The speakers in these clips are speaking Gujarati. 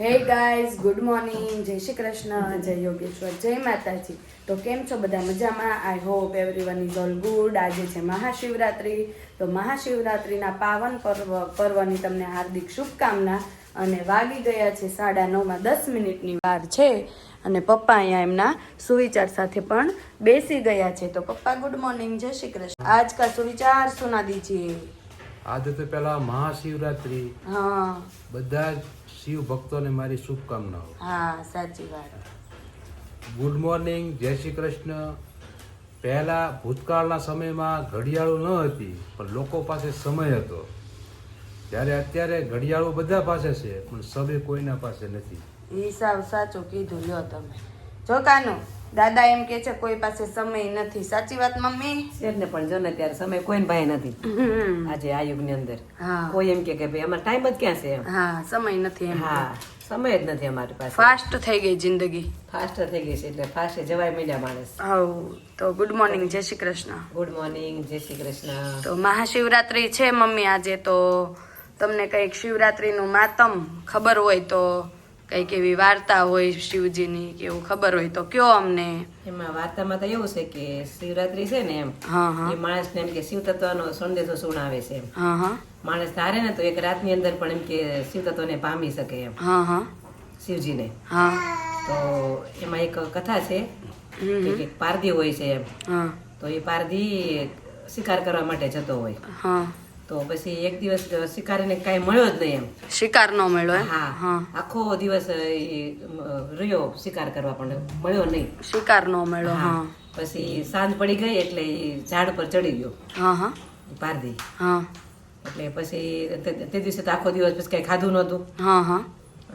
હે ગાઈઝ ગુડ મોર્નિંગ જય શ્રી કૃષ્ણ. જય યોગેશ્વર. જય માતાજી. તો કેમ છો બધા મજામાં? I hope everyone is all good આજે છે મહાશિવરાત્રી. તો મહાશિવરાત્રિના પાવન પર્વ, પર્વની તમને હાર્દિક શુભકામના. અને વાગી ગયા છે સાડા નવમાં દસ મિનિટની વાર છે. અને પપ્પા અહીંયા એમના સુવિચાર સાથે પણ બેસી ગયા છે. તો પપ્પા ગુડ મોર્નિંગ જય શ્રી કૃષ્ણ. આજ કા સુવિચાર સુના દીજીએ. આજે તો પેલા મહાશિવરાત્રી. હા. બધા શિવ ભક્તોને મારી શુભકામનાઓ. હા સાચી વાત. ગુડ મોર્નિંગ જય શ્રી કૃષ્ણ. પહેલા ભૂતકાળના સમયમાં ઘડિયાળો ન હતી પણ લોકો પાસે સમય હતો. જ્યારે અત્યારે ઘડિયાળો બધા પાસે છે પણ સમય કોઈના પાસે નથી. હિસાબ સાચું કીધું લ્યો તમે. જો કાનું દાદા એમ કે છે કોઈ પાસે સમય નથી. સાચી વાત મમ્મી? છે ને પણ જો ને ત્યારે સમય કોઈ પાસે નથી. આજે આ યુગની અંદર. હા. કોઈ એમ કે કે ભાઈ અમારે ટાઈમ જ ક્યાં છે? એમ. હા સમય નથી એમ. હા સમય જ નથી અમારી પાસે. ફાસ્ટ થઈ ગઈ જિંદગી. ફાસ્ટ થઈ ગઈ છે એટલે ફાસ્ટ જવાય મળ્યા માણસ. હવ તો ગુડ મોર્નિંગ જય શ્રી કૃષ્ણ. ગુડ મોર્નિંગ જય શ્રી કૃષ્ણ. તો મહાશિવરાત્રી છે મમ્મી આજે તો તમને કંઈક શિવરાત્રીનું માતમ ખબર હોય તો કંઈક એવી વાર્તા હોય શિવજીની કે એવું ખબર હોય તો કયો અમને. એમાં વાર્તામાં તો એવું છે કે શિવરાત્રી છે ને એમ એ માણસને એમ કે શિવ તત્વનો સંદેશો સુણાવે છે માણસ ધારે ને તો એક રાતની અંદર પણ એમ કે શિવ તત્વને પામી શકે એમ. હા હા. શિવજીને. તો એમાં એક કથા છે. કે પારધી હોય છે એમ. તો એ પારધી શિકાર કરવા માટે જતો હોય. હા. તો પછી એક દિવસ શિકારીને કાંઈ મળ્યો જ નહીં એમ. શિકાર ન મળ્યો? હા. હા. આખો દિવસ એ રહ્યો શિકાર કરવા પણ. મળ્યો નહીં. શિકાર ન મળ્યો હા. પછી સાંજ પડી ગઈ એટલે એ ઝાડ પર ચડી ગયો. હા હા. પારધી હા. એટલે પછી તે- દિવસે તો આખો દિવસ પછી કઈ ખાધું નહોતું. હા હા.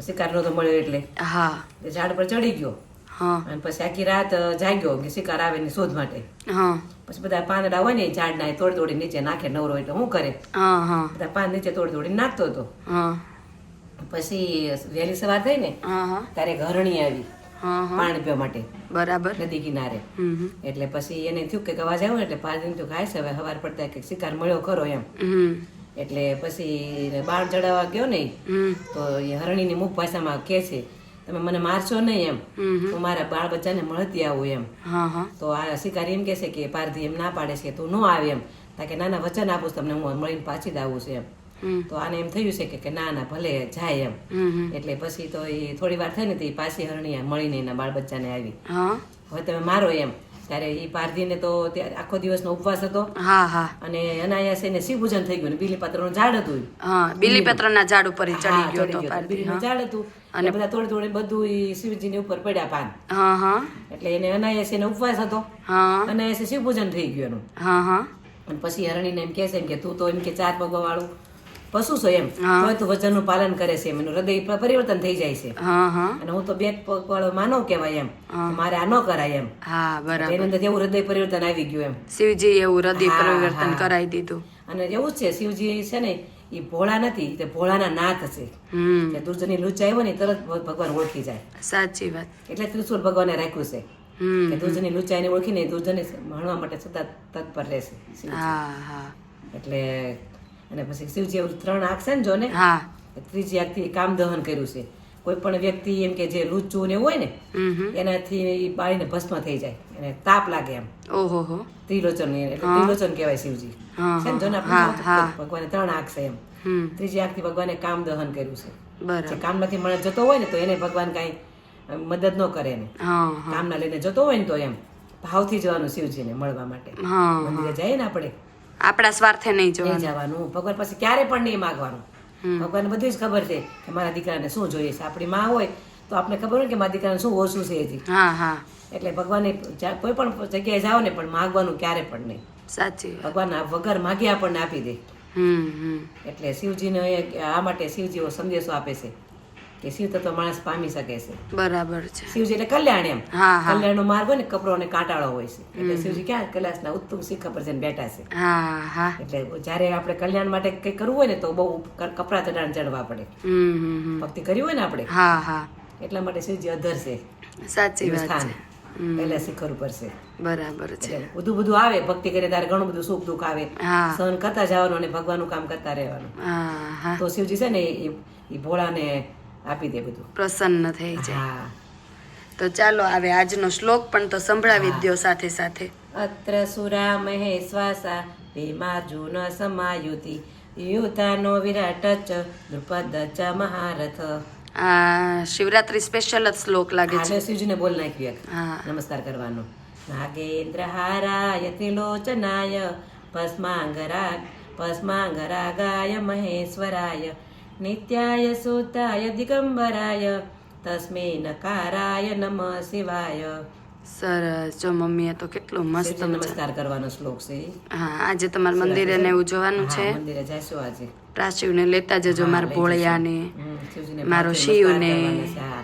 શિકાર નહોતો મળ્યો એટલે. હા. ઝાડ પર ચડી ગયો. હા. અને પછી આખી રાત જાગ્યો કે શિકાર આવે ને શોધ માટે. હા. પછી બધા પાંદડા હોય ને ઝાડના એ તોડી તોડી નીચે નાખે નવરો એટલે શું કરે? હા હા. બધા પાન નીચે તોડ તોડી નાખતો હતો. પછી વહેલી સવાર થઈ ને ત્યારે હરણી આવી પાણી પીવા માટે. બરાબર. નદી કિનારે. એટલે પછી એને થયું કે અવાજ આવ્યો એટલે પાણી તો ખાય છે હવે સવાર પડતા કે શિકાર મળ્યો ખરો એમ. એટલે પછી બાળ ચડાવવા ગયો ને તો એ હરણીની મુખ ભાષામાં કે છે તમે મને મારશો નહીં એમ. હું મારા બાળ બચ્ચાને મળતી આવું એમ. તો આ શિકારી એમ કે છે કે પારધી એમ ના પાડે છે તું ન આવે એમ. તાકે નાના વચન આપું છું તમને હું મળીને પાછી જ આવું છું એમ. તો આને એમ થયું છે કે ના ના ભલે જાય એમ. એટલે પછી તો એ થોડી વાર થઈ ને તો એ પાછી હરણી મળીને એના બાળ બચ્ચાને આવી હવે તમે મારો એમ. ત્યારે એ પારધીને તો આખો દિવસનો ઉપવાસ હતો. હા હા. અને અનાયાસ એને શિવ પૂજન થઈ ગયું ને બીલીપત્રનું ઝાડ હતું. હા બીલીપત્રના ઝાડ ઉપર ચડી ગયો હતો બીલીનું ઝાડ હતું. અને બધા થોડે થોડે બધું શિવજી શિવજીની ઉપર પડ્યા પાન. હા હા. એટલે એને અનાયાસ એને ઉપવાસ હતો. હા. અનાયાસે શિવ પૂજન થઈ ગયું એનું. હા હા. અને પછી હરણીને એમ કે છે એમ કે તું તો એમ કે ચાર પગવા વાળું પશુ છો એમ. તો તું વચનનું પાલન કરે છે એમ. એનું હૃદય પરિવર્તન થઈ જાય છે. અને હું તો બે પગ વાળો માનવ કહેવાય એમ. મારે આ ન કરાય એમ. હા બરાબર. એની અંદર એવું હૃદય પરિવર્તન આવી ગયું એમ. શિવજી એવું હૃદય પરિવર્તન કરાવી દીધું. અને એવું જ છે શિવજી છે ને એ ભોળા નથી તે ભોળાના નાથ છે. દુર્જનની લુચ્ચાઈ હોય ને તરત ભગવાન ઓળખી જાય. સાચી વાત. એટલે ત્રિશુલ ભગવાને રાખ્યું છે. કે દુર્જનની લુચ્ચાઈને ઓળખીને દુર્જને ભણવા માટે સતત તત્પર રહેશે હા હા. એટલે અને પછી શિવજી એવું ત્રણ આંખ છે ને જો ને હા ત્રીજી આંખથી કામ દહન કર્યું છે. કોઈ પણ વ્યક્તિ એમ કે જે લુચ્ચું ને હોય ને એનાથી બાળીને ભસ્મ થઈ જાય એને તાપ લાગે એમ. ઓહો ત્રિલોચન ત્રિલોચન કહેવાય શિવજી. છે ને જો ને હા, આપણે હા. ભગવાને ત્રણ આંખ છે એમ. ત્રીજી આંખથી ભગવાને કામ દહન કર્યું છે. જે બરાબર કામમાંથી માણસ જતો હોય ને તો એને ભગવાન કાંઈ મદદ ન કરે ને કામના લઈને જતો હોય ને તો એમ. ભાવથી જવાનું શિવજીને મળવા માટે. મંદિરે જઈએ ને આપણે. આપણા સ્વાર્થે નહીં નહીં જોવાનું. જવાનું. ભગવાન પાસે ક્યારે પણ નહીં માગવાનું. ભગવાન બધું જ ખબર છે કે મારા દીકરાને શું જોઈએ છે. આપણી માં હોય તો આપણે ખબર હોય કે મારા દીકરાને શું ઓછું છે હજી. હા હા. એટલે ભગવાને જ્યાં કોઈ પણ જગ્યાએ જાઓ ને પણ માગવાનું ક્યારે પણ નહીં. સાચી વાત. ભગવાન આ વગર માગી આપણને આપી દે. હમ હમ. એટલે શિવજીને એ- આ માટે શિવજી સંદેશો આપે છે. કે શિવ તત્વ માણસ પામી શકે છે. બરાબર છે. શિવજી એટલે કલ્યાણ એમ. કલ્યાણ નો માર્ગ હોય ને કપરો અને કાંટાળો હોય છે. એટલે શિવજી ક્યાં કૈલાસના ઉત્તમ શિખર પર જઈને બેઠા છે. એટલે જયારે આપણે કલ્યાણ માટે કઈ કરવું હોય ને તો બહુ કપરા ચડાણ ચડવા પડે. ભક્તિ કરી હોય ને આપણે એટલા માટે શિવજી અધર છે. સાચી વાત સ્થાન પહેલા શિખર ઉપર છે. બરાબર છે. બધું બધું આવે. ભક્તિ કરે ત્યારે ઘણું બધું સુખ દુઃખ આવે. સહન કરતા જવાનું અને ભગવાનનું કામ કરતા રહેવાનું. તો શિવજી છે ને એ ભોળાને આપી દે બધું. પ્રસન્ન થઈ જાય. તો ચાલો આવે આજનો શ્લોક પણ તો સંભળાવી દો દ્યો સાથે સાથે. અત્ર સુરા મહેશ્વાસા ભીમાર્જુન સમાયુતિ. યુધાનો વિરાટ ચ દ્રુપદ ચ મહારથ. આ શિવરાત્રી સ્પેશિયલ જ શ્લોક લાગે છે. શિવજીને બોલ નાખ્યું એક. નમસ્કાર કરવાનો. નાગેન્દ્ર હારાય ત્રિલોચનાય. ભસ્માંગરા ગાય મહેશ્વરાય. નિત્યાય સુતાય દિગંબરાય તસ્મે નકારાય નમ શિવાય સરસ. જો મમ્મીએ તો કેટલું મસ્ત નમસ્કાર કરવાનો શ્લોક છે. હા આજે તમારે મંદિરે ને એવું જોવાનું છે? મંદિરે જઈશું આજે. પ્રાચીવને લેતા જજો મારા ભોળિયા ભોળિયાને. મારો શિવ શિવને. હા.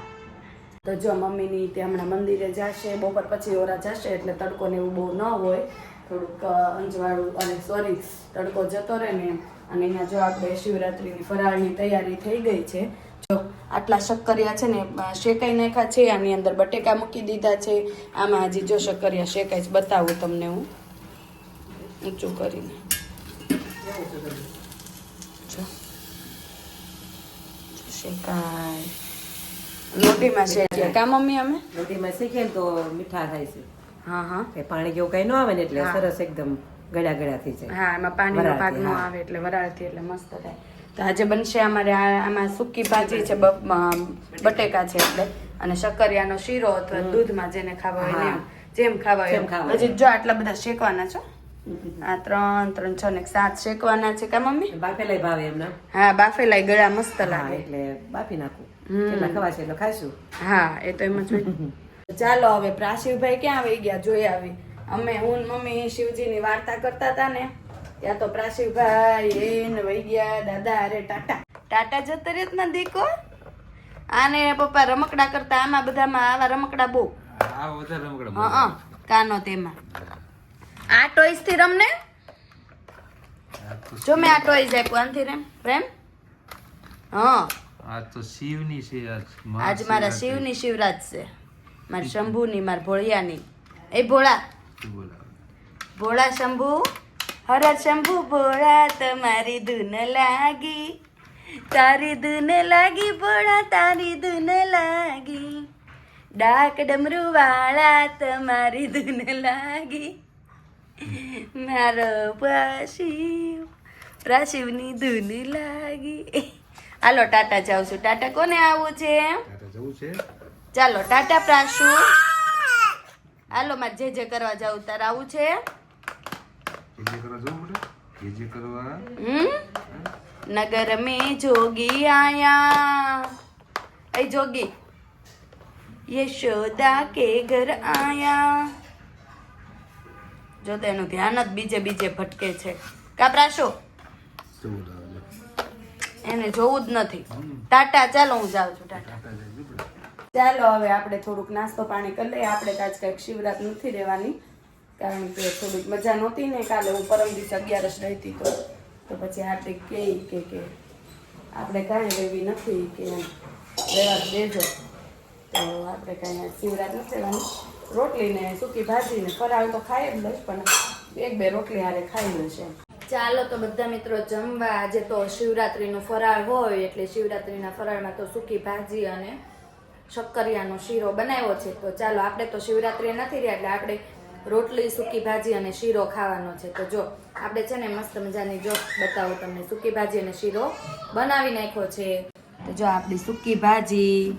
તો જો મમ્મીની તે હમણાં મંદિરે જશે બપોર પછી ઓરા જશે એટલે તડકો ને એવું બહુ ન હોય. થોડુંક અંજવાળું અને સોરી, તડકો જતો રહે ને અને અહીંયા જો આપણે શિવરાત્રીની ફરાળની તૈયારી થઈ ગઈ છે, જો આટલા શક્કરિયા છે ને શેકાઈ નાખ્યા છે, આની અંદર બટેકા મૂકી દીધા છે. આમાં હજી જો શક્કરિયા શેકાય છે, બતાવું તમને હું. ઊંચું કરીને. શેકાય. રોટીમાં શેકીએ કા મમ્મી અમે? રોટીમાં શીખે ને તો મીઠા થાય છે. હા હા. કે પાણી જેવું કઈ ન આવે ને એટલે સરસ એકદમ ગળા ગળા થઈ જાય હા એમાં પાણીનો ભાગ ન આવે એટલે વરાળથી એટલે મસ્ત થાય. તો આજે બનશે અમારે આમાં સૂકી ભાજી છે બટેકા છે એટલે. અને શક્કરિયાનો શીરો અથવા દૂધમાં જેને ખાવા હોય એમ. જેમ ખાવા હોય. હજી જો આટલા બધા શેકવાના છો? આ ત્રણ ત્રણ છ ને સાત શેકવાના છે કા મમ્મી? બાફેલાય ભાવે એમના હા બાફેલાય ગળા મસ્ત લાગે. એટલે બાફી નાખું. કેટલા ખવા છે એટલે ખાઈશું. હા એ તો એમ જ ચાલો હવે પ્રાશિવભાઈ ક્યાં આવી ગયા? જોઈ આવી. અમે હું મમ્મી શિવજીની વાર્તા કરતા હતા ને ત્યાં તો પ્રાશિવભાઈ એને વહી ગયા દાદા અરે ટાટા. ટાટા જતા રહેત ના દીકો? આને પપ્પા રમકડા કરતા આમાં બધામાં આવા રમકડા બહુ. હા કાનો તેમાં. આ ટોયસથી રમને? જો મેં આ ટોયસ આપ્યું આનથી રેમ પ્રેમ હા. આ તો શિવની આજ આજ મારા શિવની શિવરાજ છે. મારા શંભુની, મારા ભોળિયાની. એ ભોળા. ભોળા શંભુ, હરા શંભુ, ભોળા તમારી ધૂન લાગી. તારી ધૂન લાગી, ભોળા, તારી ધૂન લાગી. ડાક ડમરુ વાળા તમારી ધૂન લાગી. મારો પ્રાશિવ પ્રાશિવની ધૂન લાગી. હાલો, ટાટા જાઉં છું. ટાટા કોને આવું છે? તારે જવું છે? ચાલો ટાટા પ્રાશુ હાલો મારે જે જે કરવા જાવ તાર આવું છે? નગર મે જોગી આયા. એ જોગી યશોદા કે ઘર આયા. જો તેનું ધ્યાન જ બીજે બીજે ભટકે છે. કાપરાશો એને જોવું જ નથી. ટાટા ચાલો હું જાઉં છું ટાટા. ચાલો, હવે આપણે થોડુંક નાસ્તો પાણી કરી લઈએ. આપણે આજ કંઈક શિવરાત નથી રહેવાની, કારણ કે થોડીક મજા નહોતી ને કાલે હું પરમ દિવસે અગિયારસ રહેતી તો. તો પછી હાર્દિક કહે કે કે આપણે કાંઈ રહેવી નથી કે રહેવા દેજો. તો આપણે કાંઈ શિવરાત નથી રહેવાની. રોટલી ને સૂકી ભાજી ને ફરાળ તો ખાઈ જ લઈશ, પણ એક બે રોટલી હારે ખાઈ એમ. ચાલો તો બધા મિત્રો જમવા. આજે તો શિવરાત્રિનું ફરાળ હોય, એટલે શિવરાત્રીના ફરાળમાં તો સૂકી ભાજી અને શક્કરિયાનો શીરો બનાવ્યો છે. તો ચાલો, આપણે તો શિવરાત્રી નથી રહ્યા, એટલે આપણે રોટલી, સૂકી ભાજી અને શીરો ખાવાનો છે. તો જો, આપણે છે ને મસ્ત મજાની જો બતાવું તમને. સૂકી ભાજી અને શીરો બનાવી નાખ્યો છે. તો જો, આપણી સૂકી ભાજી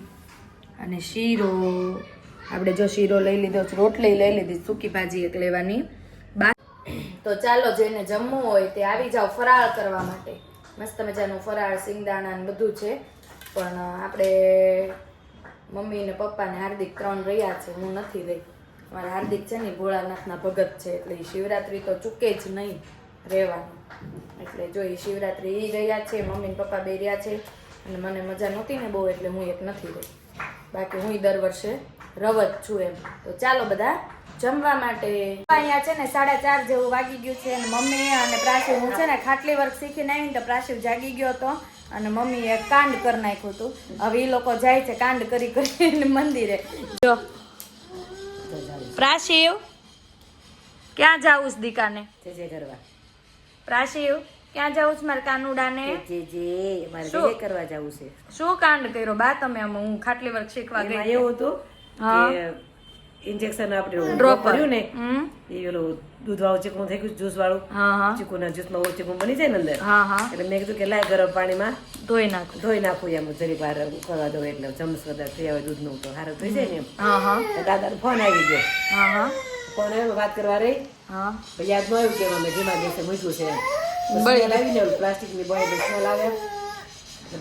અને શીરો. આપણે જો શીરો લઈ લીધો રોટલી લઈ લીધી, સૂકી ભાજી એક લેવાની. તો ચાલો, જેને જમવું હોય તે આવી જાઓ ફરાળ કરવા માટે. મસ્ત મજાનું ફરાળ સિંગદાણા બધું છે. પણ, આપણે મમ્મી ને પપ્પા ને હાર્દિક ત્રણ રહ્યા છે, હું નથી રહી. મારા હાર્દિક છે ને ભોળાનાથના ભગત છે, એટલે એ શિવરાત્રી તો ચૂકે જ નહીં રહેવાનું. એટલે જો એ શિવરાત્રી એ રહ્યા છે, મમ્મી ને પપ્પા બે રહ્યા છે, અને મને મજા નહોતી ને બહુ, એટલે હું એક નથી રહી. બાકી હું દર વર્ષે રવ જ છું એમ. તો ચાલો બધા જમવા માટે. અહીંયા છે ને સાડા ચાર જેવું વાગી ગયું છે અને મમ્મી અને પ્રાશિવ હું છે ને ખાટલી વર્ક શીખીને આવીને તો પ્રાશિવ જાગી ગયો હતો અને મમ્મીએ કાંડ કરી નાખ્યું હતું. હવે એ લોકો જાય છે કાંડ કરી કરીને મંદિરે. જો. પ્રાશિવ ક્યાં જાવું છે દીકાને પ્રાશિવ ક્યાં જાઉં છું મારે કાનુડાને કરવા જવું છે. શું કાંડ કર્યો? બા તમે હું ખાટલી વર્ક શીખવા ગઈ. એવું હતું ઇન્જેક્શન આપણે ડ્રોપ કર્યું ને એ ઓલું દૂધ વાળું ચીકણું થઈ ગયું જ્યુસ વાળું. ચીકુના જ્યુસમાં ઓછું ચીકણું બની જાય ને અંદર. એટલે મેં કીધું કે લાય ગરમ પાણીમાં ધોઈ નાખું. ધોઈ નાખું એમ જરીક વાર કરવા દઉં એટલે ચમચ વધારે થઈ આવે દૂધનું તો સારું થઈ જાય ને એમ. દાદાનો ફોન આવી ગયો. હા હા. ફોન આવ્યો વાત કરવા રહી. યાદ ન આવ્યું કે અમે ધીમા દિવસે મૂક્યું છે. પ્લાસ્ટિક બળી બળી લાવીને ઓલું પ્લાસ્ટિકની બોય સ્મેલ આવે.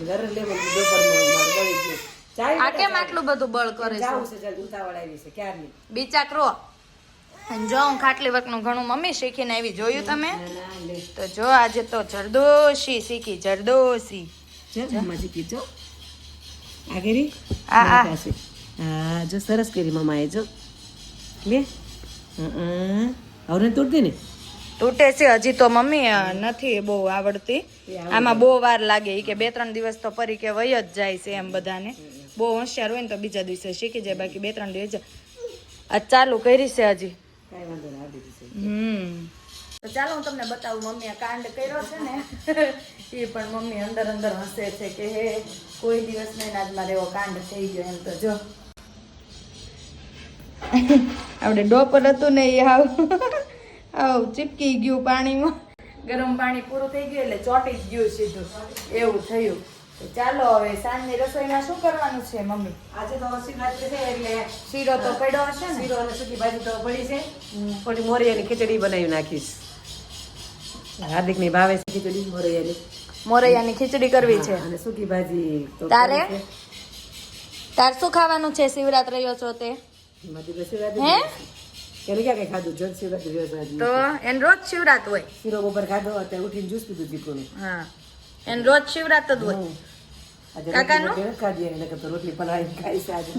ઘરે લેવું બપોરમાં બળી ગયું. આ કેમ આટલું બધું બળ કરે છે? જાવું છે જલ્દી ઉતાવળ આવી છે ક્યારની બિચાકરો જો હું ખાટલી વર્કનું ઘણું મમ્મી શીખીને આવી જોયું તમે. તો જો આજે તો જરદોશી શીખી જરદોશી. જો મમ્માજી આ આ. હા જો સરસ કરી મમ્માએ જો. લે. હવે તૂટતી ને. તૂટે છે હજી તો મમ્મી નથી બહુ આવડતી. આમાં બહુ વાર લાગે એ કે બે ત્રણ દિવસ તો પરી કે વય જ જાય છે એમ બધાને. બહુ હોશિયાર હોય ને તો બીજા દિવસે શીખી જાય બાકી બે ત્રણ દિવસ આ ચાલુ કરી છે હજી. કાંઈ વાંધો નહીં આવડી જશે હમ. તો ચાલો હું તમને બતાવું મમ્મીએ કાંડ કર્યો છે ને એ પણ મમ્મી અંદર અંદર હસે છે કે હે કોઈ દિવસ નહીં આજ મારે એવો કાંડ થઈ ગયો એમ તો જો. આપણે ડોપર હતું ને એ આવ આવ ચીપકી ગયું પાણીમાં. ગરમ પાણી પૂરું થઈ ગયું એટલે ચોટી જ ગયું સીધું. એવું થયું. તો ચાલો હવે સાંજની રસોઈમાં શું કરવાનું છે મમ્મી? આજે તો શિવરાત્રી છે એટલે શીરો તો પડ્યો હશે ને? શીરો અને સૂકી ભાજી તો પડી છે. થોડી મોરિયાની ખીચડી બનાવી નાખીશ. હાર્દિકની ભાવે છે ખીચડી મોરૈયાની. મોરૈયાની ખીચડી કરવી છે. અને સૂકી ભાજી તારે? તાર શું ખાવાનું છે શિવરાત્રી છો તે? હે? એને ક્યાં કઈ ખાધું? જલ શિવરાત્રી દિવસ તો એને રોજ શિવરાત હોય. શીરો બપોર ખાધો અત્યારે ઉઠીને જ્યુસ પીધું ચીકુનું. હા. એન રોજ શિવરાત જ હોય. કાકાનું? ખાધી એને કરતા રોટલી પલાળીને ખાઈ છે આજે.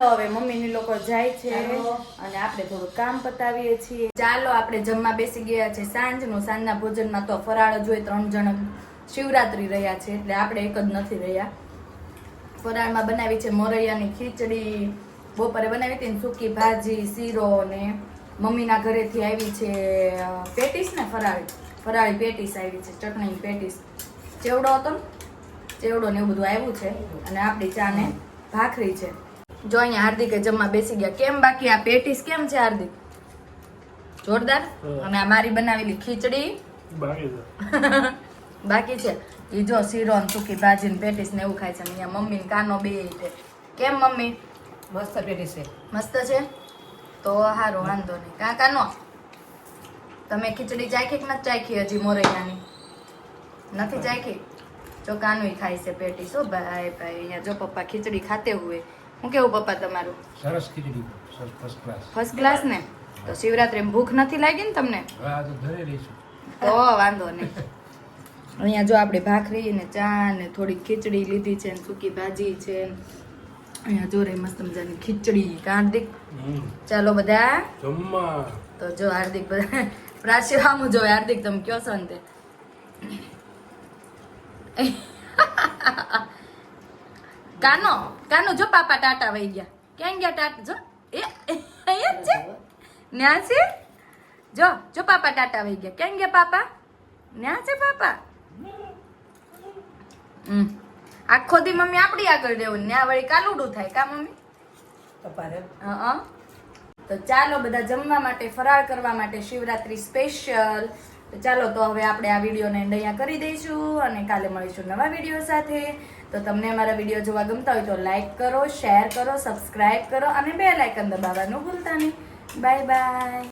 હવે મમ્મીની લોકો જાય છે અને આપણે થોડું કામ પતાવીએ છીએ. ચાલો આપણે જમવા બેસી ગયા છે સાંજનું. સાંજના ભોજનમાં તો ફરાળ જ હોય ત્રણ જણ શિવરાત્રી રહ્યા છે એટલે આપણે એક જ નથી રહ્યા. ફરાળમાં બનાવી છે મોરૈયાની ખીચડી બપોરે બનાવી હતી સૂકી ભાજી શીરો ને મમ્મીના ઘરેથી આવી છે પેટીસ ને ફરાળી. ફરાળી પેટીસ આવી છે ચટણી પેટીસ. ચેવડો હતો ને? ચેવડો ને એવું બધું આવ્યું છે અને આપણી ચા ને ભાખરી છે. જો અહીંયા હાર્દિકે જમવા બેસી ગયા. કેમ બાકી? આ પેટીસ કેમ છે હાર્દિક? જોરદાર? અને આ મારી બનાવેલી ખીચડી. બાકી છે. એ જો શીરો ને સૂકી ભાજી ને પેટીસ ને એવું ખાય છે. અને અહીંયા મમ્મી ને કાનો બે છે. કેમ મમ્મી? મસ્ત પેટીસ છે. મસ્ત છે? તો હારો વાંધો નહીં. કા કાનો? તમે ખીચડી ચાખી કે નથી ચાખી હજી મોરૈયાની? નથી ચાખી? જો કાનુય ખાય છે પેટી શું ભાઈ ભાઈ અહીંયા જો પપ્પા ખીચડી ખાતે હોય. હું કેવું પપ્પા તમારું? સરસ ખીચડી ફર્સ્ટ ક્લાસ ફર્સ્ટ ક્લાસ ને? તો શિવરાત્રી ભૂખ નથી લાગી ને તમને? તો વાંધો નહીં. અહીંયા જો આપણે ભાખરી ને ચા ને થોડી ખીચડી લીધી છે ને સૂકી ભાજી છે અહીંયા જો રે મસ્ત મજાની ખીચડી હાર્દિક. ચાલો બધા. તો જો હાર્દિક બધા. પ્રાચી જોવે જો હાર્દિક તમે કયો છો ને તે? કાનો કાનો જો પાપા ટાટા વહી ગયા. ક્યાં ગયા ટાટા? જો એ અહીંયા છે. ન્યા છે? જો જો પાપા ટાટા વહી ગયા. ક્યાં ગયા પાપા? ન્યા છે પાપા? હમ. આખો દી મમ્મી આપણી આગળ રહેવું ન્યા વળી કાલુડું થાય. કા મમ્મી? હં. તો ચાલો બધા જમવા માટે ફરાળ કરવા માટે શિવરાત્રી સ્પેશિયલ તો ચાલો તો હવે આપણે આ વિડીયોને એન્ડ અહીંયા કરી દઈશું અને કાલે મળીશું નવા વીડિયો સાથે. તો તમને અમારા વીડિયો જોવા ગમતા હોય તો લાઇક કરો શેર કરો સબસ્ક્રાઇબ કરો અને બે લાઇકન દબાવવાનું ભૂલતા નહીં. Bye bye